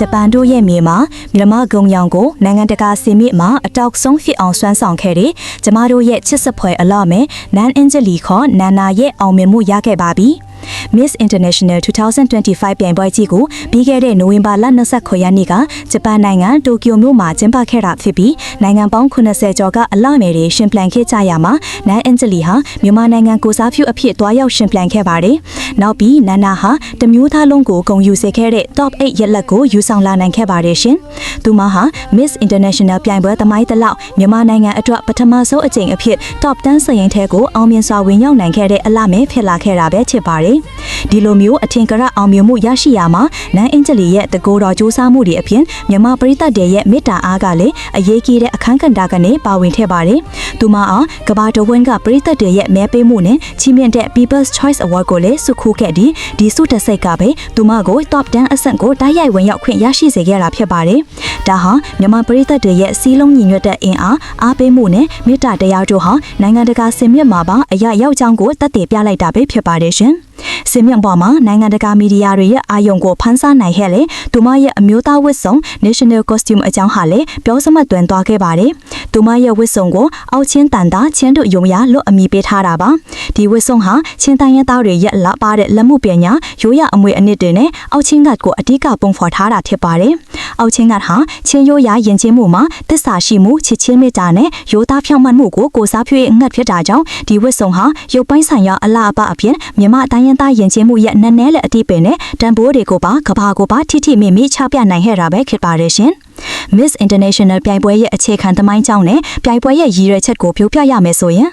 ဂျပန်တို့ရဲ့မြေမှာမြန်မာဂုံရောင်ကိုနိုင်ငံတကာစီမီမှာအတောက်ဆုံးဖြစ်အောင်ဆွမ်းဆောင်ခဲ့တဲ့ကျမတို့ရဲ့ချစ်စပွဲအလော့မယ်နန်အင်ဂျလီခေါ်နန္နာရဲ့အောင်မြင်မှုရခဲ့ပါပြီ။ Miss International 2025ပြိုင်ပွဲကြီးကိုပြီးခဲ့တဲ့နိုဝင်ဘာလ29ရက်နေ့ကဂျပန်နိုင်ငံတိုကျိုမြို့မှာကျင်းပခဲ့တာဖြစ်ပြီးနိုင်ငံပေါင်း80ကျော်ကအလှမယ်တွေရှင်ပလန်ခဲ့ကြရမှာနန်အင်ဂျလီဟာမြန်မာနိုင်ငံကိုစားပြုအဖြစ်တွားရောက်ရှင်ပလန်ခဲ့ပါတယ်။နောက်ပြီးနန္နာဟာတမျိုးသားလုံးကိုဂုဏ်ယူစေခဲ့တဲ့ Top 8ရက်လက်ကိုယူဆောင်လာနိုင်ခဲ့ပါတယ်ရှင်။သူမဟာ Miss International ပြိုင်ပွဲသမိုင်းတလောက်မြန်မာနိုင်ငံအတွက်ပထမဆုံးအကြိမ်အဖြစ် Top 10စရင်ထဲကိုအောင်မြင်စွာဝင်ရောက်နိုင်ခဲ့တဲ့အလှမယ်ဖြစ်လာခဲ့တာပဲဖြစ်ပါတယ်။ဒီလိုမျိုးအထင်ကရအောင်မြင်မှုရရှိရမှာနန်အင်ဂျလီရဲ့တကိုးတော်စူးစမ်းမှုတွေအပြင်မြန်မာပရိသတ်တွေရဲ့မေတ္တာအားကလည်းအရေးကြီးတဲ့အခန်းကဏ္ဍကနေပါဝင်ခဲ့ပါတယ်။သူမအောင်ကဘာတော်ဝန်ကပရိသတ်တွေရဲ့မဲပေးမှုနဲ့ချီးမြှင့်တဲ့ People's Choice Award ကိုလည်းစုခိုးခဲ့ပြီးဒီစုတစိတ်ကပဲသူမကို Top 10အဆင့်ကိုတိုက်ရိုက်ဝင်ရောက်ခွင့်ရရှိစေခဲ့တာဖြစ်ပါတယ်။ဒါဟာမြန်မာပရိသတ်တွေရဲ့စီးလုံးညီညွတ်တဲ့အင်အားအားပေးမှုနဲ့မေတ္တာတရားတို့ဟာနိုင်ငံတကာစင်မြင့်မှာပါအရာရောက်ကြောင်းကိုတက်တည်ပြလိုက်တာပဲဖြစ်ပါတယ်ရှင်။စင်မြင့်ပေါ်မှာနိုင်ငံတကာမီဒီယာတွေရဲ့အာရုံကိုဖန်ဆားနိုင်ခဲ့လေသူမရဲ့အမျိုးသားဝတ်စုံ National Costume အကြောင်းဟာလည်းပြောစမှတ်သွင်းသွားခဲ့ပါတယ်။သူမရဲ့ဝတ်စုံကိုအောက်ချင်းတန်တာချင်းတို့ယုံရလွတ်အမိပေးထားတာပါ။ဒီဝတ်စုံဟာချင်းတိုင်းရင်းသားတွေရဲ့လာပါတဲ့လက်မှုပညာရိုးရအမွေအနှစ်တွေနဲ့အောက်ချင်းကတ်ကိုအဓိကပုံဖော်ထားတာဖြစ်ပါတယ်။အောက်ချင်းကတ်ဟာချင်းရိုးရယဉ်ကျေးမှုမှာတစ္ဆာရှိမှုချစ်ချင်းမေတ္တာနဲ့ရိုးသားဖြောင့်မတ်မှုကိုကိုစားပြုငတ်ဖြစ်တာကြောင့်ဒီဝတ်စုံဟာရုပ်ပိုင်းဆိုင်ရာအလားအပအပြင်မြမအတိုင်းရင်းသားယဉ်ကျေးမှုရဲ့နက်နဲလက်အတိပင်နဲ့တန်ဖိုးတွေကိုပါကဘာကိုပါထိထိမိမိချပြနိုင်ခဲ့တာပဲဖြစ်ပါတယ်ရှင်။ Miss International ပြိုင်ပွဲရဲ့အခြေခံသမိုင်းကြောင်းနဲ့ပြိုင်ပွဲရဲ့ရည်ရွယ်ချက်ကိုပြောပြရမယ်ဆိုရင်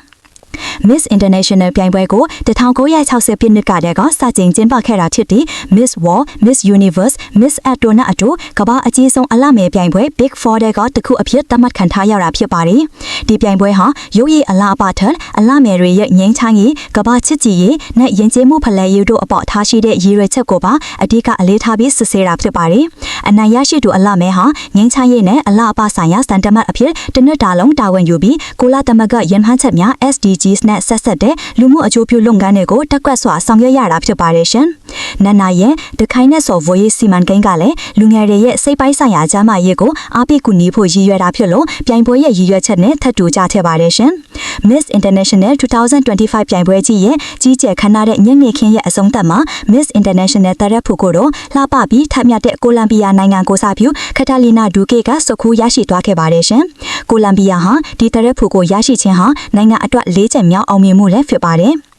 Miss International ပြိုင်ပွဲကို1960ပြည့်နှစ်ကတည်းကစတင်ကျင်းပခဲ့တာဖြစ်ပြီး Miss World, Miss Universe, Miss Atona အတူကမ္ဘာအကြီးဆုံးအလှမယ်ပြိုင်ပွဲ Big Four တဲ့ကတခုအဖြစ်သတ်မှတ်ခံထားရတာဖြစ်ပါတယ်။ဒီပြိုင်ပွဲဟာရုပ်ရည်အလားအပါထက်အလှမယ်တွေရဲ့ငင်းချမ်းရေးကမ္ဘာချစ်ကြည်ရေးနဲ့ယဉ်ကျေးမှုဖလှယ်ရေးတို့အပေါ်ထားရှိတဲ့ရည်ရွယ်ချက်ကိုပါအဓိကအလေးထားပြီးစစ်ဆေးတာဖြစ်ပါတယ်။အနိုင်ရရှိသူအလှမယ်ဟာငင်းချမ်းရေးနဲ့အလှအပဆိုင်ရာစံတမတ်အဖြစ်တစ်နှစ်တာလုံးတာဝန်ယူပြီးကိုလာသမဂရန်ဟန်းချက်များ SDGs နဲ့ဆက်ဆက်တဲ့လူမှုအကျိုးပြုလုပ်ငန်းတွေကိုတက်ကွက်စွာဆောင်ရွက်ရတာဖြစ်ပါတယ်ရှင်။နန္နာရဲ့ဒခိုင်နဲ့စော်ဝေးစီမံကိန်းကလည်းလူငယ်တွေရဲ့စိတ်ပိုင်းဆိုင်ရာကျန်းမာရေးကိုအားပေးကူညီဖို့ရည်ရွယ်တာဖြစ်လို့ပြိုင်ပွဲရဲ့ရည်ရွယ်ချက်နဲ့ထပ်တူကြထည့်ပါတယ်ရှင်။ Miss International 2025ပြိုင်ပွဲကြီးရဲ့ကြီးကျယ်ခမ်းနားတဲ့ညနေခင်းရဲ့အဆုံးသတ်မှာ Miss International တရက်ဖူကိုတော့လှပပြီးထပ်မြတ်တဲ့ကိုလံဘီယာနိုင်ငံကိုစားပြုခတာလီနာဒူကေကစကူရရှိသွားခဲ့ပါတယ်ရှင်။ကိုလံဘီယာဟာဒီတရက်ဖူကိုရရှိခြင်းဟာနိုင်ငံအတွက်လေးချက်မြောက်အောင်မြင်မှုလည်းဖြစ်ပါတယ်။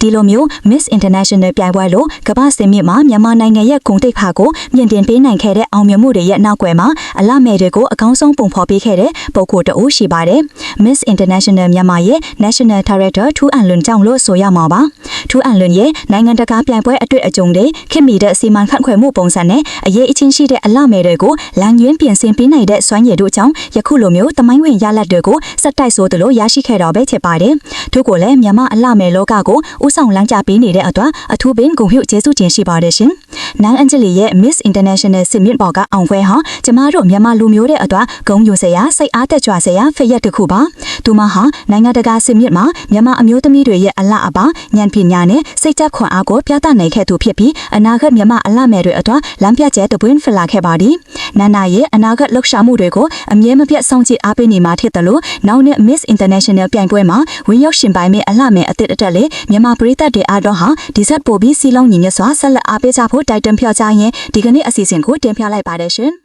ဒီလိုမျိုး Miss International ပြိုင်ပွဲလို့ကမ္ဘာစင်မြင့်မှာမြန်မာနိုင်ငံရဲ့ဂုဏ်သိက္ခာကိုမြင့်တင်ပေးနိုင်ခဲ့တဲ့အောင်မြင်မှုတွေရဲ့နောက်ွယ်မှာအလမယ်တွေကိုအကောင်းဆုံးပုံဖော်ပေးခဲ့တဲ့ပုဂ္ဂိုလ်တဦးရှိပါတယ်။ Miss International မြန်မာရဲ့ National Director ထူးအန်လွန်ကြောင့်လို့ဆိုရမှာပါ။ထူးအန်လွန်ရဲ့နိုင်ငံတကာပြိုင်ပွဲအတွေ့အကြုံတွေခင်မီတဲ့စီမံခန့်ခွဲမှုပုံစံနဲ့အရေးအချင်းရှိတဲ့အလမယ်တွေကိုလမ်းရင်းပြင်ဆင်ပေးနိုင်တဲ့စွမ်းရည်တို့ကြောင့်ယခုလိုမျိုးတမိုင်းဝင်ရလဒ်တွေကိုစက်တိုက်ဆိုသလိုရရှိခဲ့တော့ပဲဖြစ်ပါတယ်။ထို့ကိုလည်းမြန်မာအလမယ်လောကကိုဥဆောင်လမ်းကြပေးနေတဲ့အတွက်အထူးပင်ဂုဏ်ပြုကျေးဇူးတင်ရှိပါတယ်ရှင်။နန်းအန်ဂျလီရဲ့ Miss International စစ်မြင့်ပေါ်ကအောင်ပွဲဟာကျမတို့မြန်မာလူမျိုးတဲ့အတွက်ဂုဏ်ယူစရာစိတ်အားတက်ကြွစရာဖရက်တစ်ခုပါ။သူမဟာနိုင်ငံတကာစစ်မြင့်မှာမြန်မာအမျိုးသမီးတွေရဲ့အလှအပဉာဏ်ပညာနဲ့စိတ်သက်ခွန်အားကိုပြသနိုင်ခဲ့သူဖြစ်ပြီးအနာဂတ်မြန်မာအလှမယ်တွေအတွက်လမ်းပြကျဲတပွင့်ဖလာခဲ့ပါသည်။နန္နာရဲ့အနာဂတ်လှုပ်ရှားမှုတွေကိုအမြဲမပြတ်စောင့်ကြည့်အားပေးနေမှာဖြစ်တယ်လို့နောက်နှစ် Miss International ပြိုင်ပွဲမှာဝင်ရောက်ရှင်ပိုင်မဲ့အလှမယ်အသစ်အတက်လေမြန်မာပြည်သက်တွေအားတော့ဟာဒီဇက်ပိုပြီးစီလုံးညီညွတ်စွာဆက်လက်အားပေးကြဖို့တိုက်တွန်းပြောကြားရင်းဒီကနေ့အစီအစဉ်ကိုတင်ပြလိုက်ပါတယ်ရှင်။